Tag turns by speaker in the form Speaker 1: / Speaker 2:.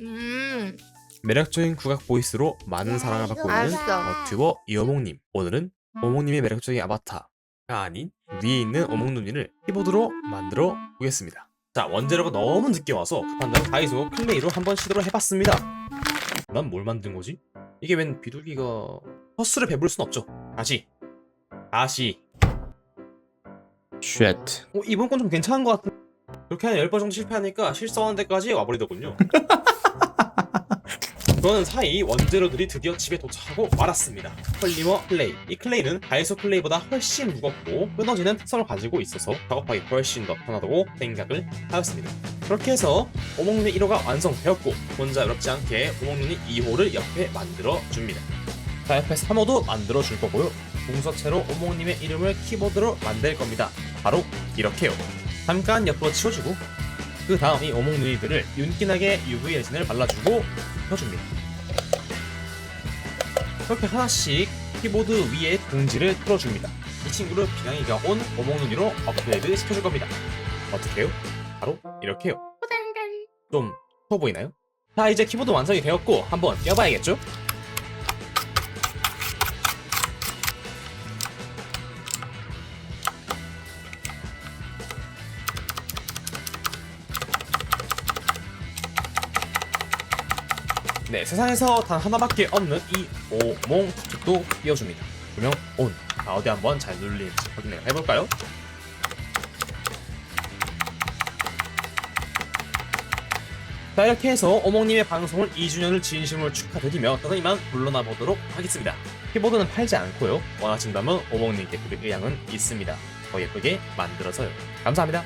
Speaker 1: 음.
Speaker 2: 매력적인 국악 보이스로 많은 사랑을 받고 있는
Speaker 1: 알았어.
Speaker 2: 어튜버 이어몽님. 오늘은 어몽님의 매력적인 아바타가 아닌 위에 있는 어몽 눈이를 키보드로 만들어 보겠습니다. 자 원재료가 너무 늦게 와서 급한다면 다이소 클레이로 한번 시도를 해봤습니다. 난 뭘 만든 거지? 이게 웬 비둘기가 허스를 배부를 순 없죠. 다시 다시
Speaker 3: 쉣.
Speaker 2: 어, 이번 건 좀 괜찮은 것 같은. 그렇게 한 10번 정도 실패하니까 실성하는 데까지 와버리더군요. 그러는 사이 원재료들이 드디어 집에 도착하고 말았습니다. 폴리머 클레이. 이 클레이는 다이소 클레이보다 훨씬 무겁고 끊어지는 특성을 가지고 있어서 작업하기 훨씬 더 편하다고 생각을 하였습니다. 그렇게 해서 오목눈이 1호가 완성되었고 혼자 어렵지 않게 오목눈이 2호를 옆에 만들어 줍니다. 자 옆에 3호도 만들어 줄 거고요. 동서체로 오목님의 이름을 키보드로 만들 겁니다. 바로 이렇게요. 잠깐 옆으로 치워주고 그 다음 이 오목누이들을 윤기나게 UV 레진을 발라주고 펴줍니다. 이렇게 하나씩 키보드 위에 동지를 틀어줍니다. 이 친구를 비냥이가 온 오목누이로 업그레이드 시켜줄 겁니다. 어떻게 해요? 바로 이렇게요. 좀 커 보이나요? 자 이제 키보드 완성이 되었고 한번 껴봐야겠죠? 네, 세상에서 단 하나밖에 없는 이 오몽 도 띄워줍니다. 조명 온. 자, 어디 한번 잘 눌리는지 확인해 해볼까요? 자, 이렇게 해서 오몽님의 방송을 2주년을 진심으로 축하드리며 저는 이만 물러나 보도록 하겠습니다. 키보드는 팔지 않고요. 원하신다면 오몽님께 드릴 의향은 있습니다. 더 예쁘게 만들어서요. 감사합니다.